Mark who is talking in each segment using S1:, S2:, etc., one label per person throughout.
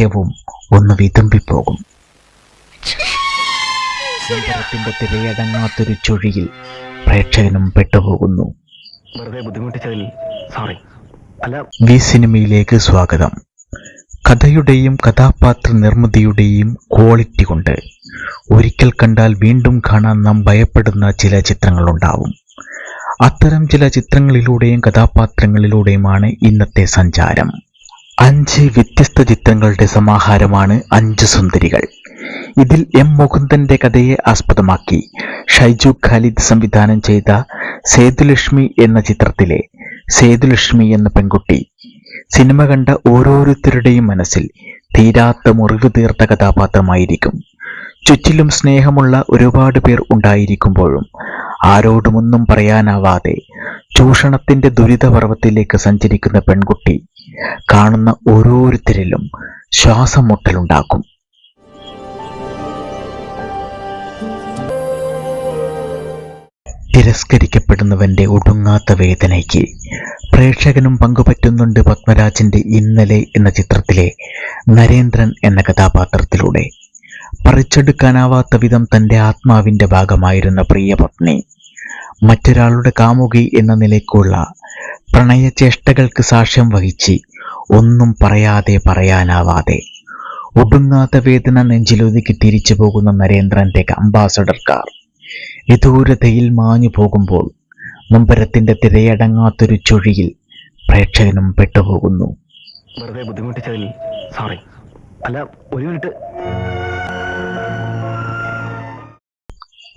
S1: ഹൃദയവും ഒന്ന് വിതുമ്പിപ്പോകും. നൊമ്പരത്തിന്റെ തിരയടങ്ങാത്തൊരു ചുഴിയിൽ പ്രേക്ഷകനും പെട്ടുപോകുന്നു.
S2: വെറുതെ ബുദ്ധിമുട്ടിച്ചതിൽ സോറി അല്ല.
S1: വി സിനിമയിലേക്ക് സ്വാഗതം. കഥയുടെയും കഥാപാത്ര നിർമ്മിതിയുടെയും ക്വാളിറ്റി കൊണ്ട് ഒരിക്കൽ കണ്ടാൽ വീണ്ടും കാണാൻ നാം ഭയപ്പെടുന്ന ചില ചിത്രങ്ങളുണ്ടാവും. അത്തരം ചില ചിത്രങ്ങളിലൂടെയും കഥാപാത്രങ്ങളിലൂടെയുമാണ് ഇന്നത്തെ സഞ്ചാരം. അഞ്ച് വ്യത്യസ്ത ചിത്രങ്ങളുടെ സമാഹാരമാണ് അഞ്ച് സുന്ദരികൾ. ഇതിൽ എം മുകുന്ദന്റെ കഥയെ ആസ്പദമാക്കി ഷൈജു ഖാലിദ് സംവിധാനം ചെയ്ത സേതുലക്ഷ്മി എന്ന ചിത്രത്തിലെ സേതുലക്ഷ്മി എന്ന പെൺകുട്ടി. സിനിമ കണ്ട ഓരോരുത്തരുടെയും മനസ്സിൽ തീരാത്ത മുറിവ് തീർത്ത കഥാപാത്രമായിരിക്കും. ചുറ്റിലും സ്നേഹമുള്ള ഒരുപാട് പേർ ഉണ്ടായിരിക്കുമ്പോഴും ആരോടുമൊന്നും പറയാനാവാതെ ചൂഷണത്തിന്റെ ദുരിതപർവത്തിലേക്ക് സഞ്ചരിക്കുന്ന പെൺകുട്ടി കാണുന്ന ഓരോരുത്തരിലും ശ്വാസം മുട്ടലുണ്ടാക്കും തിരസ്കരിക്കപ്പെടുന്നവന്റെ ഒടുങ്ങാത്ത വേദനയ്ക്ക് പ്രേക്ഷകനും പങ്കുപറ്റുന്നുണ്ട് പത്മരാജന്റെ ഇന്നലെ എന്ന ചിത്രത്തിലെ നരേന്ദ്രൻ എന്ന കഥാപാത്രത്തിലൂടെ. പറിച്ചെടുക്കാനാവാത്ത വിധം തന്റെ ആത്മാവിന്റെ ഭാഗമായിരുന്ന പ്രിയപത്നി മറ്റൊരാളുടെ കാമുകി എന്ന നിലയ്ക്കുള്ള പ്രണയചേഷ്ടകൾക്ക് സാക്ഷ്യം വഹിച്ച് ഒന്നും പറയാതെ പറയാനാവാതെ ഒടുങ്ങാത്ത വേദന നെഞ്ചിലൊതുക്കി തിരിച്ചു പോകുന്ന നരേന്ദ്രന്റെ അംബാസഡർ കാർ വിദൂരതയിൽ മാഞ്ഞു പോകുമ്പോൾ നൊമ്പരത്തിന്റെ തിരയടങ്ങാത്തൊരു ചുഴിയിൽ പ്രേക്ഷകനും പെട്ടുപോകുന്നു.
S2: വെറുതെ ബുദ്ധിമുട്ടിച്ചതിൽ സോറി അല്ല ഒരു മിനിറ്റ്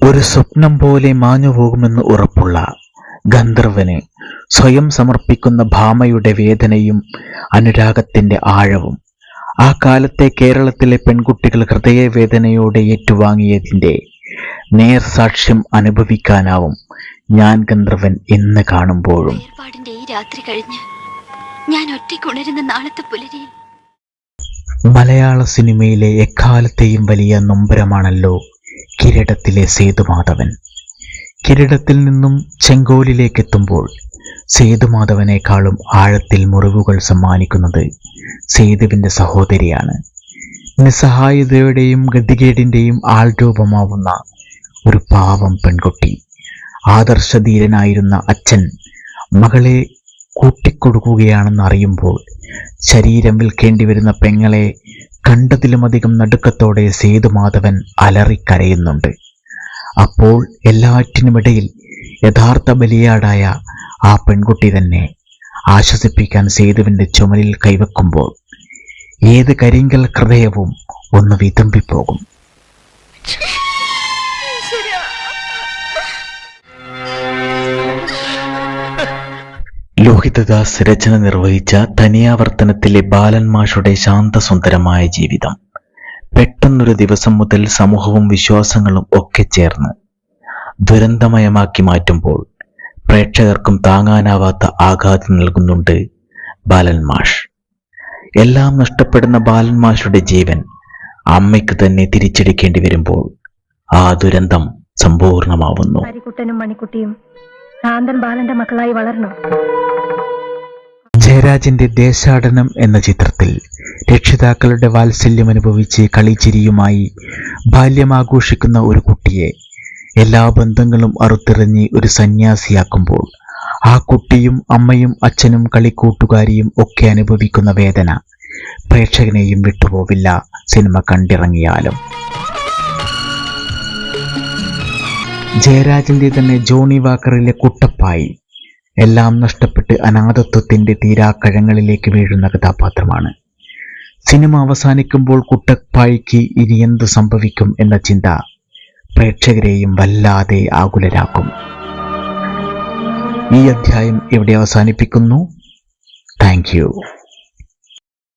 S1: ഒരു സ്വപ്നം പോലെ മാഞ്ഞു പോകുമെന്ന് ഉറപ്പുള്ള ഗന്ധർവന് സ്വയം സമർപ്പിക്കുന്ന ഭാമയുടെ വേദനയും അനുരാഗത്തിന്റെ ആഴവും ആ കാലത്തെ കേരളത്തിലെ പെൺകുട്ടികൾ ഹൃദയവേദനയോടെ ഏറ്റുവാങ്ങിയതിന്റെ നേർസാക്ഷ്യം അനുഭവിക്കാനാവും ഞാൻ ഗന്ധർവൻ എന്ന് കാണുമ്പോഴും.
S3: ഈ രാത്രി കഴിഞ്ഞ് ഞാൻ ഒറ്റയ്ക്കുണരുന്ന നാളത്തെ പുലരിയിൽ
S1: മലയാള സിനിമയിലെ എക്കാലത്തെയും വലിയ നൊമ്പരമാണല്ലോ കിരീടത്തിലെ സേതുമാധവൻ. കിരീടത്തിൽ നിന്നും ചെങ്കോലിലേക്ക് എത്തുമ്പോൾ സേതുമാധവനേക്കാളും ആഴത്തിൽ മുറിവുകൾ സമ്മാനിക്കുന്നത് സേതുവിന്റെ സഹോദരിയാണ്. നിസ്സഹായതയുടെയും ഗതികേടിന്റെയും ആൾരൂപമാവുന്ന ഒരു പാവം പെൺകുട്ടി ആദർശധീരനായിരുന്ന അച്ഛൻ മകളെ കൂട്ടിക്കൊടുക്കുകയാണെന്ന് അറിയുമ്പോൾ ശരീരം വിൽക്കേണ്ടി വരുന്ന പെങ്ങളെ കണ്ടതിലുമധികം നടുക്കത്തോടെ സേതുമാധവൻ അലറിക്കരയുന്നുണ്ട്. അപ്പോൾ എല്ലാറ്റിനുമിടയിൽ യഥാർത്ഥ ബലിയാടായ ആ പെൺകുട്ടി തന്നെ ആശ്വസിപ്പിക്കാൻ സേതുവിന്റെ ചുമലിൽ കൈവെക്കുമ്പോൾ ഏത് കരിങ്കൽ ഹൃദയവും ഒന്ന് വിതുമ്പിപ്പോകും. ലോഹിതദാസ് രചന നിർവഹിച്ച തനിയാവർത്തനത്തിലെ ബാലൻ മാഷുടെ ശാന്തസുന്ദരമായ ജീവിതം. പെട്ടെന്നൊരു ദിവസം മുതൽ സമൂഹവും വിശ്വാസങ്ങളും ഒക്കെ ചേർന്ന്. ദുരന്തമയമാക്കി മാറ്റുമ്പോൾ പ്രേക്ഷകർക്കും താങ്ങാനാവാത്ത ആഘാതം നൽകുന്നുണ്ട് ബാലൻ മാഷ്. എല്ലാം നഷ്ടപ്പെടുന്ന ബാലൻ മാഷുടെ ജീവൻ അമ്മയ്ക്ക് തന്നെ തിരിച്ചെടുക്കേണ്ടി വരുമ്പോൾ ആ ദുരന്തം സമ്പൂർണമാവുന്നു.
S4: മണിക്കുട്ടിയും ശാന്തൻ ബാലന്റെ മക്കളായി വളരണം.
S1: ജയരാജന്റെ ദേശാടനം എന്ന ചിത്രത്തിൽ രക്ഷിതാക്കളുടെ വാത്സല്യം അനുഭവിച്ച് കളിച്ചിരിയുമായി ബാല്യമാഘോഷിക്കുന്ന ഒരു കുട്ടിയെ എല്ലാ ബന്ധങ്ങളും അറുത്തെറിഞ്ഞ് ഒരു സന്യാസിയാക്കുമ്പോൾ ആ കുട്ടിയും അമ്മയും അച്ഛനും കളിക്കൂട്ടുകാരിയും ഒക്കെ അനുഭവിക്കുന്ന വേദന പ്രേക്ഷകനെയും വിട്ടുപോവില്ല. സിനിമ കണ്ടിറങ്ങിയാലും. ജയരാജന്റെ തന്നെ ജോണി വാക്കറിലെ കുട്ടപ്പായി എല്ലാം നഷ്ടപ്പെട്ട് അനാഥത്വത്തിന്റെ തീരാക്കഴങ്ങളിലേക്ക് വീഴുന്ന കഥാപാത്രമാണ്. സിനിമ അവസാനിക്കുമ്പോൾ കുട്ടപ്പായിക്ക് ഇനി എന്ത് സംഭവിക്കും എന്ന ചിന്ത പ്രേക്ഷകരെയും വല്ലാതെ ആകുലരാക്കും. ഈ അധ്യായം ഇവിടെ അവസാനിപ്പിക്കുന്നു. താങ്ക്